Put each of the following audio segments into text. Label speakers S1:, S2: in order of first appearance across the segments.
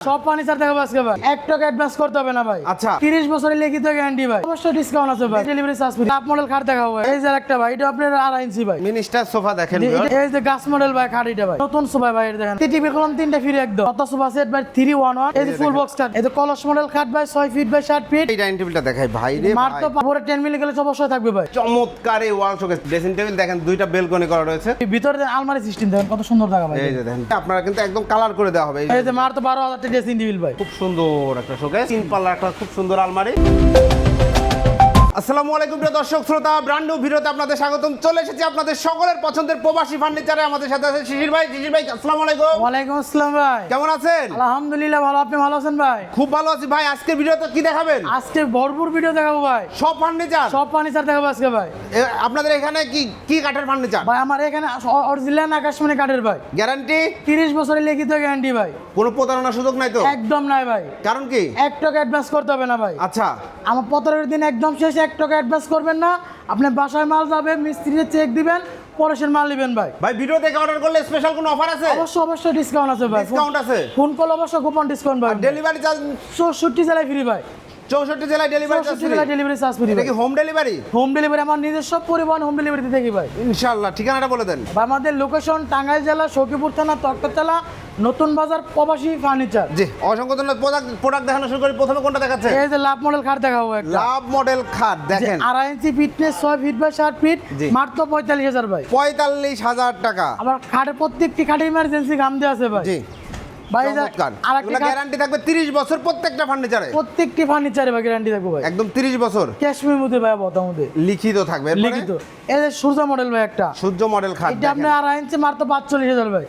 S1: সব ফার্নিচার দেখাবো আজকে ভাই। এক টাকা অ্যাডভান্স করতে হবে না ভাই।
S2: আচ্ছা।
S1: তিরিশ বছরের লিখিত গ্যারান্টি ভাই। অবশ্যই ডিসকাউন্ট আছে ভাই। ডেলিভারি চার্জ ফ্রি আপ মডেল খাট দেখাবো ভাই। এই যে একটা ভাই এটা আপনার আড়াই ইঞ্চি ভাই।
S2: মিনিস্টার সোফা দেখেন
S1: এই- যে গাছ মডেল ভাই খাট এটা ভাই নতুন সোফা ভাই এটা দেখেন। টিভি কলম তিনটা ফ্রি একদম। কত সোফা সেট ভাই? থ্রি ওয়ান ওয়ান এই যে ফুল বক্স খাট এই যে কলস মডেল খাট ভাই ছয় ফিট বাই ষাট ফিট
S2: এই ডাইনিং টেবিলটা দেখাই ভাই রে
S1: তো পরে টেন মিলি গেলে অবশ্যই থাকবে ভাই।
S2: চমৎকার এই ওয়াল শোকেস ড্রেসিং টেবিল দেখেন দুইটা বেলকনি করা রয়েছে।
S1: ভিতরে আলমারি সিস্টেম দেখেন কত সুন্দর দেখা ভাই।
S2: এই যে দেখেন। আপনারা কিন্তু একদম কালার করে দেওয়া হবে। এই যে
S1: তো বারো হাজার ড্রেসিং টেবিল ভাই।
S2: খুব সুন্দর একটা শোকেস তিন পাল্লা একটা খুব সুন্দর আলমারি। আসসালামু আলাইকুম প্রিয় দর্শক শ্রোতা ব্র্যান্ড ভিডিওতে আপনাদের স্বাগতম। চলে এসেছি আপনাদের সকলের পছন্দের প্রবাসী ফার্নিচারে। আমাদের সাথে আছে শিশির ভাই। শিশির ভাই আসসালামু আলাইকুম।
S1: ওয়ালাইকুম আসসালাম ভাই।
S2: কেমন আছেন?
S1: আলহামদুলিল্লাহ ভালো। আপনি ভালো আছেন ভাই?
S2: খুব ভালো আছি ভাই। আজকের ভিডিওতে কি দেখাবেন?
S1: আজকে ভরপুর ভিডিও দেখাবো ভাই।
S2: সব ফার্নিচার?
S1: সব ফার্নিচার দেখাবো আজকে ভাই।
S2: আপনাদের এখানে কি কি কাঠের ফার্নিচার?
S1: ভাই আমার এখানে অরিজিনাল আকাশমণি কাঠের ভাই।
S2: গ্যারান্টি?
S1: তিরিশ বছরের লিখিত গ্যারান্টি ভাই।
S2: কোনো প্রতারণার সুযোগ নাই তো?
S1: একদম নাই ভাই।
S2: কারণ কি?
S1: এক টাকা অ্যাডভান্স করতে হবে না ভাই।
S2: আচ্ছা।
S1: আমার পনেরোর দিন একদম শেষ এক টাকা অ্যাডভান্স করবেন না। আপনার বাসায় মাল যাবে মিস্ত্রিতে চেক দিবেন পরেশের মাল নেবেন ভাই।
S2: ভাই ভিডিও দেখে অর্ডার করলে স্পেশাল কোনো অফার আছে?
S1: অবশ্যই অবশ্যই ডিসকাউন্ট আছে ভাই।
S2: ডিসকাউন্ট আছে?
S1: ফোন কল অবশ্যই কুপন ডিসকাউন্ট ভাই।
S2: ডেলিভারি চার্জ
S1: চৌষট্টি জেলায় ফ্রি ভাই।
S2: চৌষট্টি জেলায় ডেলিভারি
S1: চৌষট্টি জেলায় ডেলিভারি চার্জ ফ্রি
S2: এটা কি হোম ডেলিভারি
S1: হোম ডেলিভারি আমার নিজস্ব পরিবহন হোম ডেলিভারিতে দেখি ভাই।
S2: ইনশাআল্লাহ ঠিকানাটা বলে দেন।
S1: বা আমাদের লোকেশন টাঙ্গাইল জেলা সখীপুর থানা তক্ততলা নতুন বাজার প্রবাসী ফার্নিচার
S2: জি অসংখ্য ধন্যবাদ। প্রোডাক্ট প্রোডাক্ট দেখানো শুরু করি। প্রথমে কোনটা দেখাচ্ছে?
S1: এই যে লাভ মডেল খাট দেখাবো একটা।
S2: লাভ মডেল খাট দেখেন।
S1: আড়াই ইঞ্চি ফিটনেস ছয় ফিট বাই ষাট ফিট। মাত্র পঁয়তাল্লিশ হাজার ভাই।
S2: পঁয়তাল্লিশ হাজার টাকা।
S1: আবার খাটের প্রত্যেকটি খাটে ইমার্জেন্সি গাম দেওয়া আছে ভাই।
S2: জি। গ্যারান্টি থাকবে 30 বছর প্রত্যেকটা ফার্নিচারে
S1: প্রত্যেকটি ফার্নিচারে ভাই গ্যারান্টি থাকব ভাই।
S2: একদম 30 বছর।
S1: ক্যাশমির মধ্যে ভাই বতার
S2: লিখিত থাকবে।
S1: লিখিত। সূর্য মডেল ভাই একটা।
S2: সূর্য মডেল খাট
S1: এটা আপনি আড়াই ইঞ্চি মাত্র পাঁচচল্লিশ হাজার ভাই।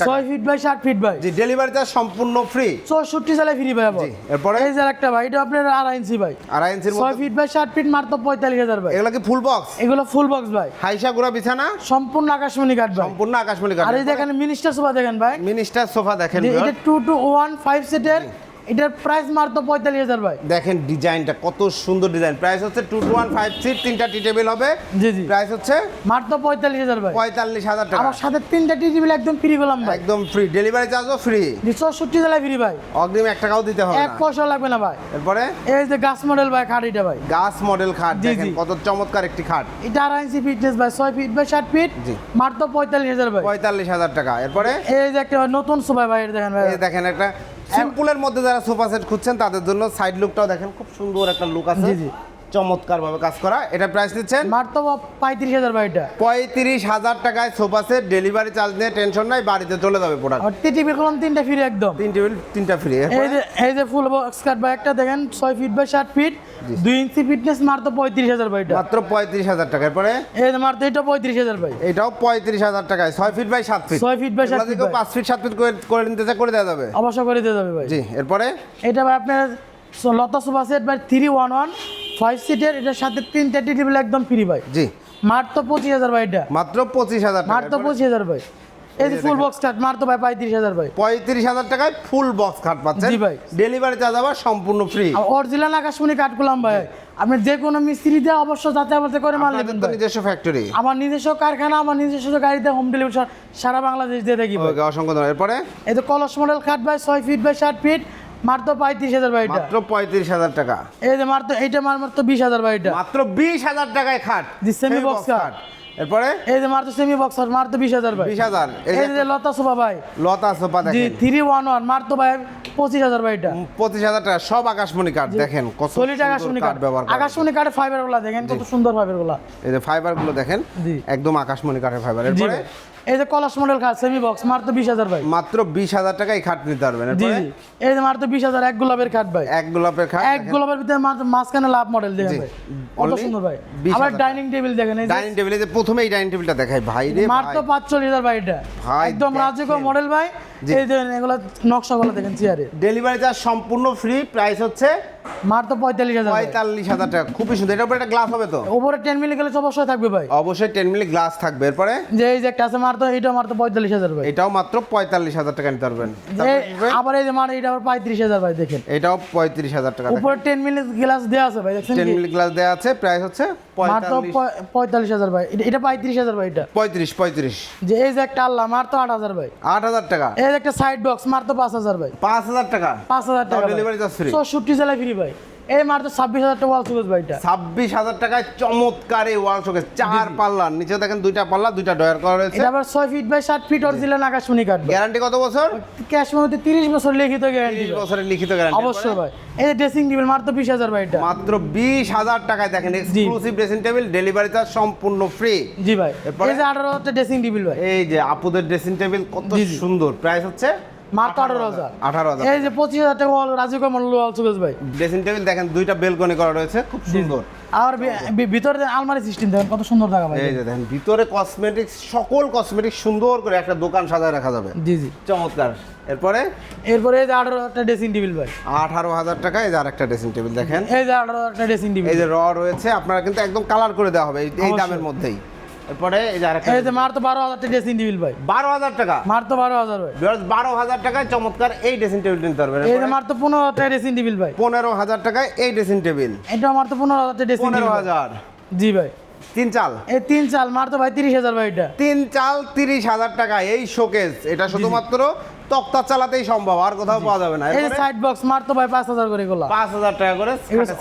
S2: টাকা।
S1: ফিট বাই ষাট ফিট ভাই।
S2: জি ডেলিভারি চার্জ সম্পূর্ণ ফ্রি
S1: চৌষট্টি সালে ফ্রি ভাই
S2: জি এরপরে?
S1: এই যে একটা ভাই এটা আপনার আড়াই ইঞ্চি ভাই।
S2: আড়াই ইঞ্চির
S1: ছয় ফিট বাই ফিট মাত্র পঁয়তাল্লিশ হাজার ভাই।
S2: এগুলো কি ফুল বক্স
S1: এগুলো ফুল বক্স ভাই।
S2: হাইসা গুড়া বিছানা?
S1: সম্পূর্ণ আকাশমণি কাঠ ভাই।
S2: সম্পূর্ণ আকাশমণি কাঠ।
S1: আর এই দেখেন মিনিস্টার সোফা দেখেন ভাই।
S2: মিনিস্টার সোফা দেখেন
S1: এটা টু টু ওয়ান ফাইভ সিটের এটার প্রাইস মাত্র পঁয়তাল্লিশ হাজার ভাই।
S2: দেখেন ডিজাইনটা কত সুন্দর ডিজাইন। প্রাইস হচ্ছে two two one five seat তিনটা টি টেবিল হবে।
S1: জি জি।
S2: প্রাইস হচ্ছে
S1: মাত্র পঁয়তাল্লিশ হাজার ভাই।
S2: পঁয়তাল্লিশ হাজার টাকা।
S1: আমার সাথে তিনটা টিভি একদম ফ্রি করলাম ভাই।
S2: একদম ফ্রি ডেলিভারি চার্জও ফ্রি
S1: চৌষট্টি জেলায় ফ্রি ভাই।
S2: অগ্রিম এক টাকাও দিতে হবে
S1: এক পয়সা লাগবে না ভাই।
S2: এরপরে?
S1: এই যে গাছ মডেল ভাই খাট এটা ভাই।
S2: গাছ মডেল খাট দেখেন কত চমৎকার একটি খাট।
S1: এটা আড়াই ইঞ্চি ফিটনেস ভাই ছয় ফিট বাই ষাট ফিট
S2: জি।
S1: মাত্র পঁয়তাল্লিশ হাজার ভাই।
S2: পঁয়তাল্লিশ হাজার টাকা। এরপরে?
S1: এই যে একটা নতুন সোফা ভাই দেখেন ভাই।
S2: দেখেন একটা সিম্পলের মধ্যে যারা সোফা সেট খুঁজছেন, তাদের জন্য সাইড লুকটাও দেখেন, খুব সুন্দর একটা লুক আছে। চমৎকার ভাবে কাজ করা। এটা প্রাইস দিচ্ছেন
S1: মাত্র পঁয়ত্রিশ হাজার ভাই এটা।
S2: পঁয়ত্রিশ হাজার টাকায় সোফা সেট ডেলিভারি চার্জ নিয়ে টেনশন নাই বাড়িতে চলে যাবে প্রোডাক্ট
S1: আর টিভি কলম তিনটা ফ্রি একদম।
S2: তিন টেবিল তিনটা ফ্রি
S1: এই যে এই যে ফুল বক্স কাট ভাই একটা দেখেন ছয় ফিট বাই ষাট ফিট দুই ইঞ্চি ফিটনেস মাত্র পঁয়ত্রিশ হাজার ভাই এটা।
S2: মাত্র পঁয়ত্রিশ হাজার টাকা এরপরে?
S1: এই যে মাত্র এটা পঁয়ত্রিশ হাজার ভাই।
S2: এটাও পঁয়ত্রিশ হাজার টাকায় ছয় ফিট বাই সাত ফিট
S1: ছয় ফিট বাই সাত ফিট
S2: পাঁচ ফিট সাত ফিট করে নিতে চাই করে দেওয়া যাবে।
S1: অবশ্য করে দিয়ে যাবে ভাই।
S2: জি এরপরে?
S1: এটা ভাই আপনার লতা সোফা সেট ভাই থ্রি ওয়ান ওয়ান ফাইভ সিটের এটার সাথে তিনটা টেবিল একদম ফ্রি ভাই।
S2: জি।
S1: মাত্র পঁচিশ হাজার ভাই এটা।
S2: মাত্র পঁচিশ হাজার
S1: মাত্র পঁচিশ হাজার ভাই। এই ফুল বক্স কাট মাত্র ভাই পঁয়ত্রিশ হাজার ভাই।
S2: পঁয়ত্রিশ হাজার টাকায় ফুল বক্স খাট পাচ্ছেন।
S1: জি ভাই।
S2: ডেলিভারি চার্জ আবার সম্পূর্ণ ফ্রি
S1: অরিজিনাল আকাশমণি কাঠ করলাম ভাই। আপনি যে কোনো মিস্ত্রি দিয়ে অবশ্য যাতে আমাদের করে মাল নেবেন
S2: নিজস্ব ফ্যাক্টরি
S1: আমার নিজস্ব কারখানা আমার নিজস্ব গাড়িতে হোম ডেলিভারি সারা বাংলাদেশ দিয়ে থাকি
S2: অসংখ্য এরপরে?
S1: এই তো কলস মডেল খাট ভাই ছয় ফিট বাই ষাট ফিট মাত্র পঁয়ত্রিশ হাজার এটা।
S2: মাত্র পঁয়ত্রিশ হাজার টাকা।
S1: এই যে মাত্র এইটা মার মাত্র বিশ হাজার এটা।
S2: মাত্র বিশ হাজার টাকায় খাট।
S1: box
S2: box
S1: খাট।
S2: এরপরে?
S1: এই যে মাত্র সেমি বক্সার মাত্র বিশ হাজার ভাই।
S2: বিশ হাজার। এই
S1: যে লতা সোফা ভাই।
S2: লতা সোফা
S1: জি থ্রি ওয়ান ওয়ান মাত্র ভাই পঁচিশ হাজার ভাই এটা।
S2: পঁচিশ হাজার টাকা। সব আকাশমণি কাঠ দেখেন কত
S1: সলিড আকাশমণি
S2: কাঠ ব্যবহার করা
S1: আকাশমণি কাঠের ফাইবারগুলা দেখেন কত সুন্দর ফাইবারগুলা।
S2: এই যে ফাইবারগুলো দেখেন একদম আকাশমণি কাঠের ফাইবার এরপরে।
S1: এই যে কলস মডেল খাট সেমি বক্স মাত্র বিশ হাজার ভাই।
S2: মাত্র বিশ হাজার টাকায় খাট নিতে পারবেন
S1: জি জি। এই যে মাত্র বিশ হাজার এক গোলাপের খাট ভাই।
S2: এক গোলাপের খাট
S1: এক গোলাপের ভিতরে মাত্র মাঝখানে লাভ মডেল দেখেন। ভাই। কত সুন্দর ভাই।
S2: 20,000
S1: আবার ডাইনিং টেবিল দেখেন এই
S2: ডাইনিং টেবিলে যে প্রথমে এই ডাইনিং টেবিলটা দেখাই। ভাই রে
S1: মাত্র। পাঁচচল্লিশ হাজার ভাই এটা।
S2: ভাই
S1: একদম। রাজকীয় মডেল ভাই। এই যে এগুলো নকশাগুলো দেখেন চেয়ারে।
S2: ডেলিভারি চার্জ সম্পূর্ণ ফ্রি প্রাইস হচ্ছে
S1: মাত্র পঁয়তাল্লিশ হাজার
S2: পঁয়তাল্লিশ হাজার টাকা। খুবই সুন্দর। এটার উপরে একটা গ্লাস হবে তো?
S1: উপরে টেন মিলি গেলে অবশ্যই থাকবে ভাই।
S2: অবশ্যই টেন মিলি গ্লাস থাকবে। এরপরে?
S1: যে এই যে একটা আছে মাত্র এটা মাত্র পঁয়তাল্লিশ হাজার ভাই।
S2: এটাও মাত্র পঁয়তাল্লিশ হাজার টাকা নিতে পারবেন।
S1: আবার এই যে মানে এটা আবার পঁয়ত্রিশ হাজার ভাই দেখেন।
S2: এটাও পঁয়ত্রিশ হাজার টাকা।
S1: উপরে টেন মিলি গ্লাস দেওয়া আছে ভাই দেখছেন
S2: টেন মিলি গ্লাস দেওয়া আছে প্রাইস হচ্ছে
S1: মাত্র
S2: পঁয়তাল্লিশ।
S1: হাজার ভাই। এটা- পঁয়ত্রিশ হাজার ভাই এটা।
S2: পঁয়ত্রিশ পঁয়ত্রিশ।
S1: যে এই যে একটা আল্লাহ মাত্র আট হাজার ভাই।
S2: আট হাজার টাকা।
S1: একটা সাইড বক্স মাত্র পাঁচ হাজার ভাই।
S2: পাঁচ হাজার টাকা।
S1: পাঁচ হাজার টাকা
S2: ডেলিভারি চার্জ ফ্রি
S1: চৌষট্টি জেলায় ফ্রি ভাই। এই মাত্র ছাব্বিশ হাজার টাকা ওয়াল সুগজ ভাইটা
S2: ছাব্বিশ হাজার টাকায় চমৎকার এই ওয়াল শোকেস চার পাল্লা নিচে দেখেন দুইটা পাল্লা দুইটা ডয়ার করা রয়েছে।
S1: এটা আবার ছয় ফিট বাই সাত ফিট অরিজিনাল আকাশমণি কাঠ
S2: গ্যারান্টি কত বছর?
S1: ক্যাশ মধ্যে তিরিশ বছর লিখিত গ্যারান্টি
S2: বছরের লিখিত গ্যারান্টি
S1: অবশ্যই ভাই। এই যে ড্রেসিং টেবিল মাত্র বিশ হাজার ভাই এটা।
S2: মাত্র বিশ হাজার টাকায় দেখেন exclusive dressing table delivery charge সম্পূর্ণ ফ্রি
S1: জি ভাই? এই যে আঠারো ড্রেসিং টেবিল ভাই।
S2: এই যে আপুদের ড্রেসিং টেবিল কত। সুন্দর। প্রাইস হচ্ছে?
S1: মাত্র আঠারো হাজার।
S2: আঠারো হাজার।
S1: এই যে পঁচিশ হাজার টাকা ভাই।
S2: ড্রেসিং টেবিল দেখেন দুইটা বেলকনি করা রয়েছে খুব সুন্দর।
S1: আর ভিতরে আলমারি সিস্টেম দেখেন কত সুন্দর ভাই।
S2: এই যে দেখেন ভিতরে কসমেটিক্স সকল কসমেটিক্স সুন্দর করে একটা দোকান সাজায় রাখা যাবে।
S1: জি জি।
S2: চমৎকার। এরপরে?
S1: এরপরে এই যে আঠারো হাজার ড্রেসিং টেবিল ভাই।
S2: আঠারো হাজার টাকা এই যে আরেকটা ড্রেসিং টেবিল দেখেন।
S1: এই যে আঠারো হাজার ড্রেসিং টেবিল।
S2: এই যে র রয়েছে আপনারা কিন্তু একদম কালার করে দেওয়া হবে এই দামের মধ্যেই। এরপরে এই যে আরেকটা
S1: এই যে মাত্র বারো হাজার ড্রেসিং টেবিল ভাই।
S2: বারো হাজার টাকা।
S1: মাত্র বারো হাজার ভাই।
S2: বারো হাজার টাকায় চমৎকার এই ড্রেসিং টেবিল নিতে পারবেন।
S1: এই যে তো পনেরো হাজার ড্রেসিং টেবিল ভাই।
S2: পনেরো হাজার টাকায় এই ড্রেসিং টেবিল।
S1: এটা মাত্র পনেরো হাজার ড্রেসিং টেবিল
S2: হাজার।
S1: জি ভাই।
S2: তিন চাল।
S1: এই তিন চাল মার তো ভাই তিরিশ হাজার ভাই এটা।
S2: তিন চাল তিরিশ হাজার টাকা এই শোকেস এটা শুধুমাত্র তক্তা চালাতেই সম্ভব আর কোথাও পাওয়া যাবে না।
S1: এই সাইড বক্স মারতো ভাই পাঁচ হাজার করে গোলা
S2: পাঁচ হাজার টাকা করে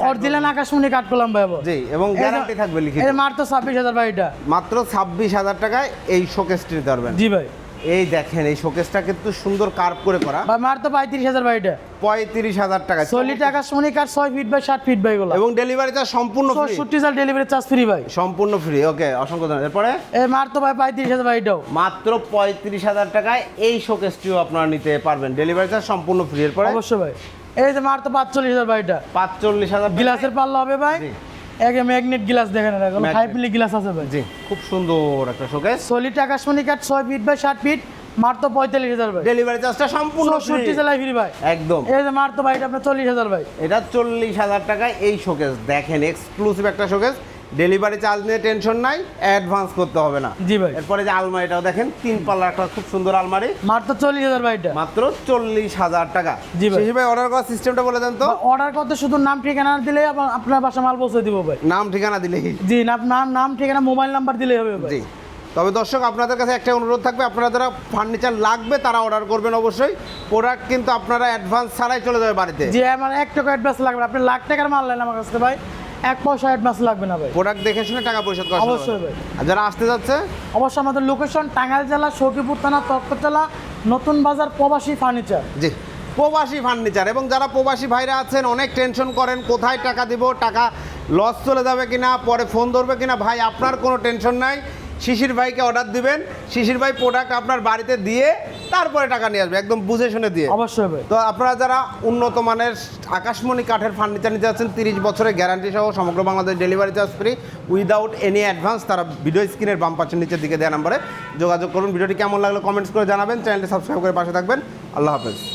S1: অরিজিনাল আকাশমণি কাট করলাম ভাই।
S2: জি এবং গ্যারান্টি থাকবে লিখিত।
S1: এই যে মাত্র ছাব্বিশ হাজার ভাই এটা।
S2: মাত্র ছাব্বিশ হাজার টাকায় এই শোকেসটি ধরবেন
S1: জি ভাই।
S2: এই দেখেন এই শোকেসটা কিন্তু সুন্দর কার্ভ করে করা।
S1: ভাই মাত্র পঁয়ত্রিশ হাজার ভাই এটা।
S2: পঁয়ত্রিশ হাজার টাকা।
S1: চল্লিশ আকাশমণি কাঠ ছয় ফিট বাই ষাট ফিট ভাই গোলা
S2: এবং ডেলিভারি চার্জ সম্পূর্ণ ফ্রি
S1: চৌষট্টি সাল ডেলিভারি চার্জ ফ্রি ভাই।
S2: সম্পূর্ণ ফ্রি ওকে অসংখ্য ধন্যবাদ। এরপরে?
S1: এই মাত্র ভাই পঁয়ত্রিশ হাজার ভাই এটাও।
S2: মাত্র পঁয়ত্রিশ হাজার টাকায় এই শোকেসটিও আপনারা নিতে পারবেন। ডেলিভারি চার্জ সম্পূর্ণ ফ্রি এরপরে?
S1: অবশ্যই ভাই। এই যে মাত্র পাঁচচল্লিশ হাজার ভাই এটা।
S2: পাঁচচল্লিশ হাজার
S1: গ্লাসের পাল্লা হবে ভাই। একে ম্যাগনেট গ্লাস দেখেন এগুলো ফাইভ মিলি গ্লাস আছে ভাই।
S2: জি খুব সুন্দর একটা শোকেস
S1: সলিড আকাশমণি কাঠ ছয় ফিট বাই ষাট ফিট মাত্র পঁয়তাল্লিশ হাজার ভাই।
S2: ডেলিভারি চার্জটা সম্পূর্ণ।
S1: চৌষট্টি জেলায় ফ্রি ভাই।
S2: একদম।
S1: এই যে মাত্র ভাই এটা আপনার চল্লিশ হাজার ভাই।
S2: এটা চল্লিশ হাজার টাকায় এই শোকেস দেখেন এক্সক্লুসিভ একটা শোকেস ডেলিভারি চার্জ নিয়ে টেনশন নাই অ্যাডভান্স করতে হবে না।
S1: জি ভাই।
S2: এরপরে যে আলমারিটাও দেখেন তিন পাল্লার একটা খুব সুন্দর আলমারি।
S1: মাত্র চল্লিশ হাজার ভাই এটা।
S2: মাত্র চল্লিশ হাজার টাকা।
S1: জি ভাই।
S2: ভাই অর্ডার করার সিস্টেমটা বলে দেন তো।
S1: অর্ডার করতে শুধু নাম ঠিকানা আবার আপনার বাসা মাল পৌঁছে দিব ভাই।
S2: নাম ঠিকানা দিলেই।
S1: জি নাম নাম ঠিকানা মোবাইল নাম্বার দিলেই হবে ভাই।
S2: জি। তবে দর্শক আপনাদের কাছে একটা অনুরোধ থাকবে আপনারা যারা ফার্নিচার লাগবে তারা অর্ডার করবেন অবশ্যই। প্রোডাক্ট কিন্তু আপনারা অ্যাডভান্স ছাড়াই চলে যাবে বাড়িতে।
S1: যে আমার এক টাকা অ্যাডভান্স লাগবে আপনি লাখ টাকার মাল নেন আমার কাছে ভাই। এক পয়সা অ্যাডভান্স লাগবে না ভাই।
S2: প্রোডাক্ট দেখে শুনে টাকা পরিশোধ করা
S1: অবশ্যই ভাই।
S2: আর যারা আসতে যাচ্ছে?
S1: অবশ্যই আমাদের লোকেশন টাঙ্গাইল জেলা সখীপুর থানা তক্ততলা নতুন বাজার প্রবাসী ফার্নিচার
S2: জি। প্রবাসী ফার্নিচার এবং যারা প্রবাসী ভাইরা আছেন অনেক টেনশন করেন কোথায় টাকা দিব টাকা লস চলে যাবে কিনা পরে ফোন ধরবে কিনা ভাই আপনার কোনো টেনশন নাই। শিশির ভাইকে অর্ডার দিবেন। শিশির ভাই প্রোডাক্ট আপনার বাড়িতে দিয়ে তারপরে টাকা নিয়ে আসবে একদম বুঝে শুনে দিয়ে।
S1: অবশ্যই
S2: তো আপনারা যারা উন্নত মানের আকাশমণি কাঠের ফার্নিচার নিতে যাচ্ছেন তিরিশ বছরের গ্যারান্টি সহ সমগ্র Bangladesh delivery charge free without any advance তারা ভিডিও স্ক্রিনের বাম পাশের নিচের দিকে দেওয়া নাম্বারে যোগাযোগ করুন। ভিডিওটি কেমন লাগল কমেন্টস করে জানাবেন। চ্যানেলটি সাবস্ক্রাইব করে পাশে থাকবেন। আল্লাহ হাফেজ।